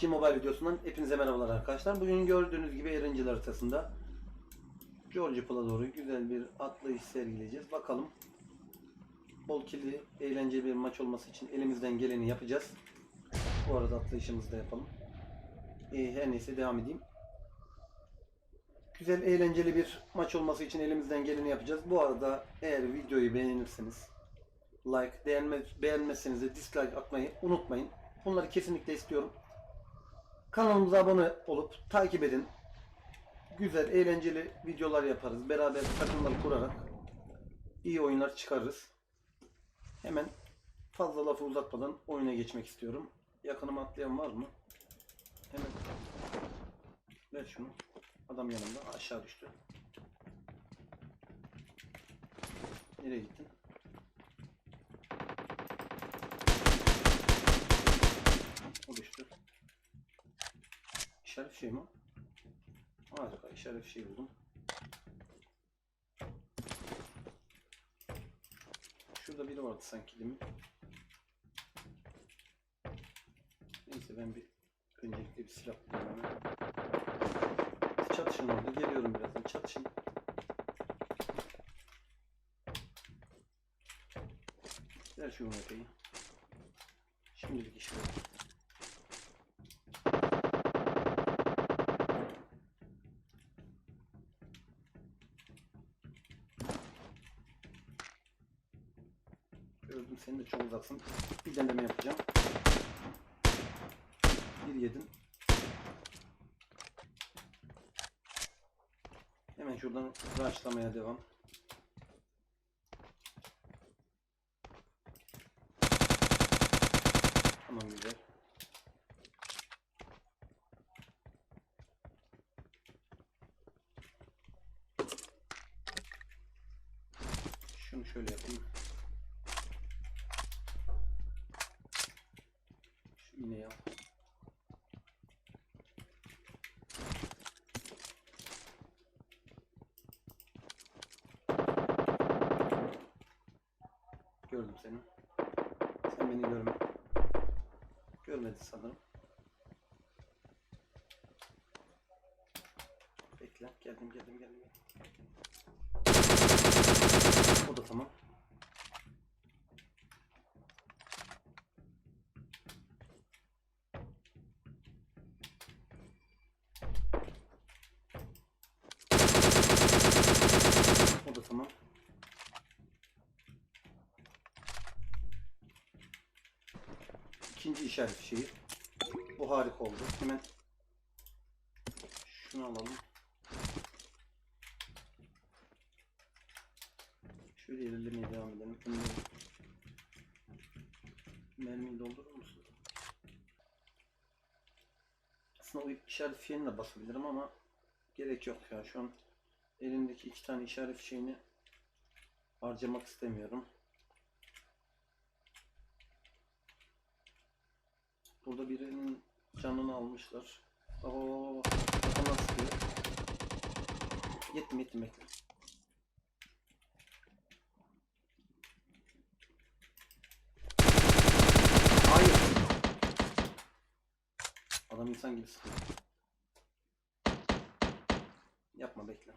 PUBG Mobile videosundan hepinize merhabalar arkadaşlar. Bugün gördüğünüz gibi Erencil haritasında George Pool'a doğru güzel bir atlayış sergileyeceğiz. Bakalım. Bol killi, eğlenceli bir maç olması için elimizden geleni yapacağız. Bu arada atlayışımızı da yapalım. Ee, her neyse devam edeyim. Güzel, eğlenceli bir maç olması için elimizden geleni yapacağız. Bu arada eğer videoyu beğenirseniz like, beğenme, beğenmezseniz de dislike atmayı unutmayın. Bunları kesinlikle istiyorum. Kanalımıza abone olup takip edin. Güzel, eğlenceli videolar yaparız. Beraber takımlar kurarak iyi oyunlar çıkarırız. Hemen fazla lafı uzatmadan oyuna geçmek istiyorum. Yakınıma atlayan var mı? Hemen ver şunu. Adam yanımda aşağı düştü. Nereye gittin? O düştü. İşaret şey mi? Harika işaret şey buldum. Şurada biri vardı sanki değil mi? Neyse ben bir öncelikle bir silah bulayım hemen. Çatışın orada geliyorum birazdan çatışın. Ver şu UMP'yi. Şimdilik iş Gördüm seni de çok uzaksın. Bir deneme yapacağım. Bir yedin. Hemen şuradan rushlamaya devam. Tamam güzel. Şunu şöyle yapayım. Şu iğneyi al. Gördüm seni. Sen beni görme. Görmedi sanırım. Bekle. Geldim geldim geldim. O da tamam. O da tamam. İkinci işaret şeyi. Bu harika oldu. Hemen şunu alalım. Şöyle ilerlemeye devam edelim. Önüne mermiyi doldurur musun? Aslında o işaret fişeğini de basabilirim ama gerek yok ya. Şu an elimdeki iki tane işaret fişeğini harcamak istemiyorum. Burada birinin canını almışlar. Baba baba baba. Kafana sıkıyor. Yettim yettim bekle. Hayır. Adam insan gibi sıkıyor. Yapma bekle.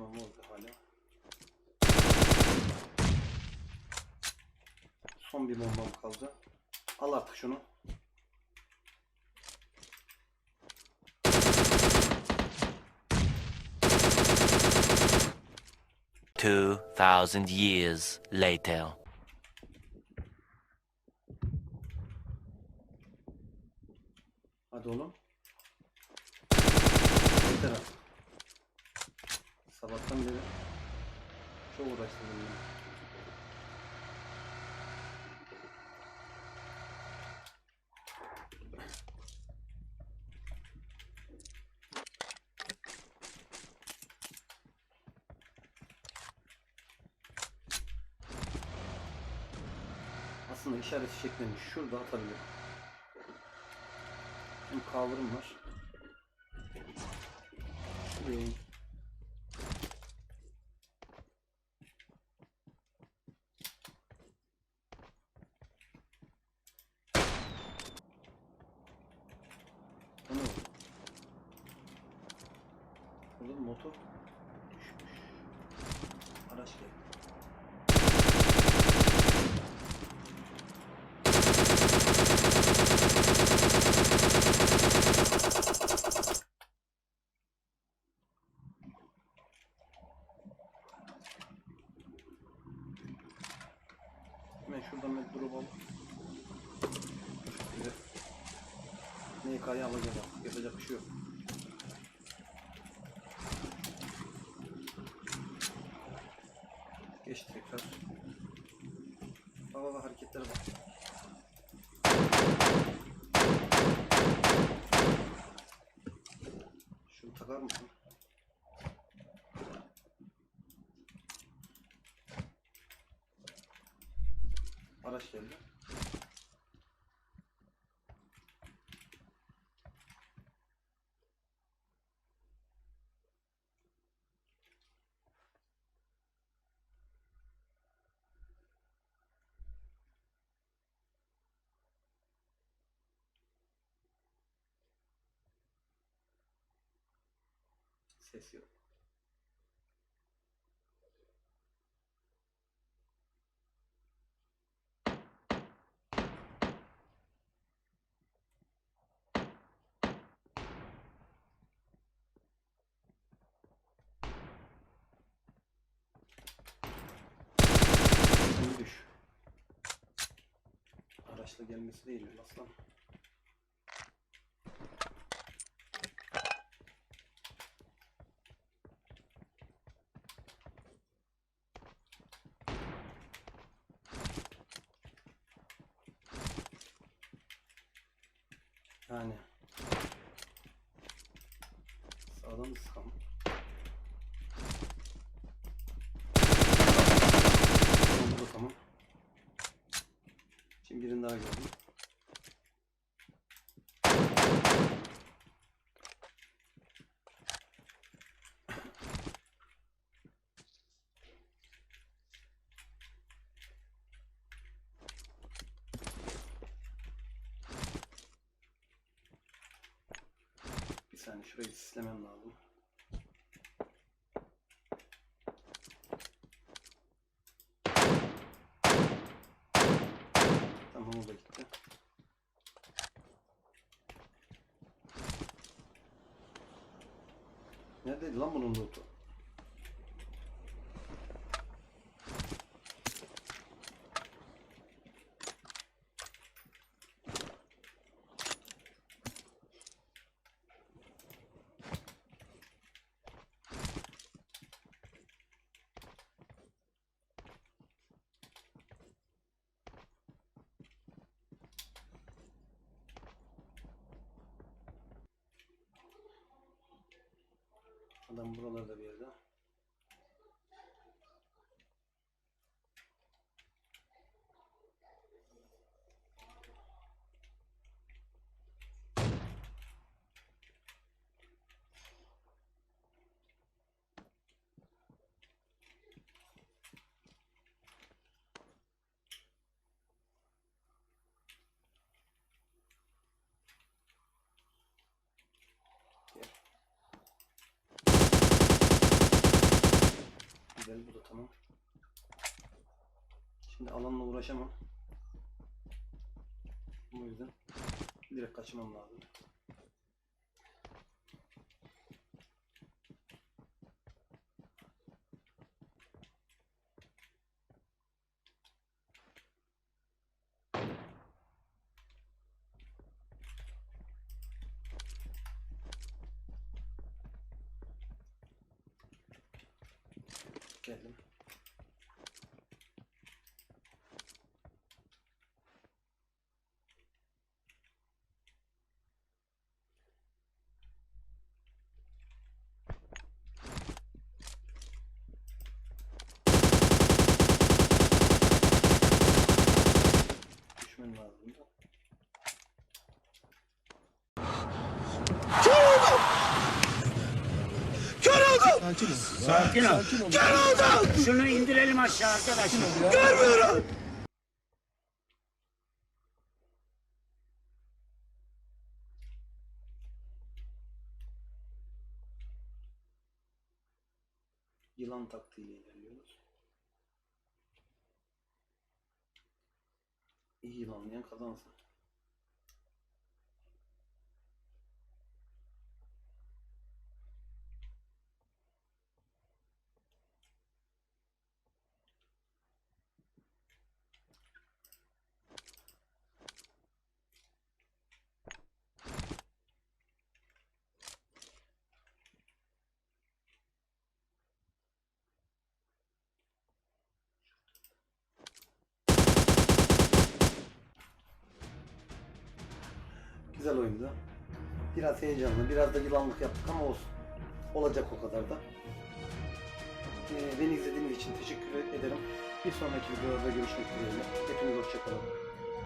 Tamam oldu hala. Son bir bombam kaldı. Al artık şunu. Two thousand years later. Aslında işaret şeklini şurada atabilirim. Hem cover'ım var. Şuraya in. O ne oldu? Burada bir motor düşmüş. Araç geldi. Hemen şuradan bir drop alıp Güzel. MK'yı alacağız artık. Yapacak bir şey yok. Geç tekrar. Baba baba hareketlere bak. Şunu takar mısın? Araç geldi. Ses yok. Araçla gelmesi değil mi aslan? Yani sağdan da sıkalım. Tamam bu da tamam. Şimdi birini daha gördüm. Saniye şurayı sislemem lazım. Tamam o da gitti. Neredeydi lan bunun loot'u? Adam buralarda bir yerde. Gel. Güzel bu da tamam. Şimdi alanla uğraşamam. O yüzden direkt kaçmam lazım. Geldim. Sakin ol. Sakin ol. Sakin ol. Şunu indirelim aşağı arkadaşlar. Yılan taktiğiyle ilerliyoruz. İyi yılanlayan kazansın. Güzel oyundu. Biraz heyecanlı, biraz da yılanlık yaptık ama olsun. Olacak o kadar da. Ee, beni izlediğiniz için teşekkür ederim. Bir sonraki videoda görüşmek dileğiyle. Hepiniz hoşçakalın.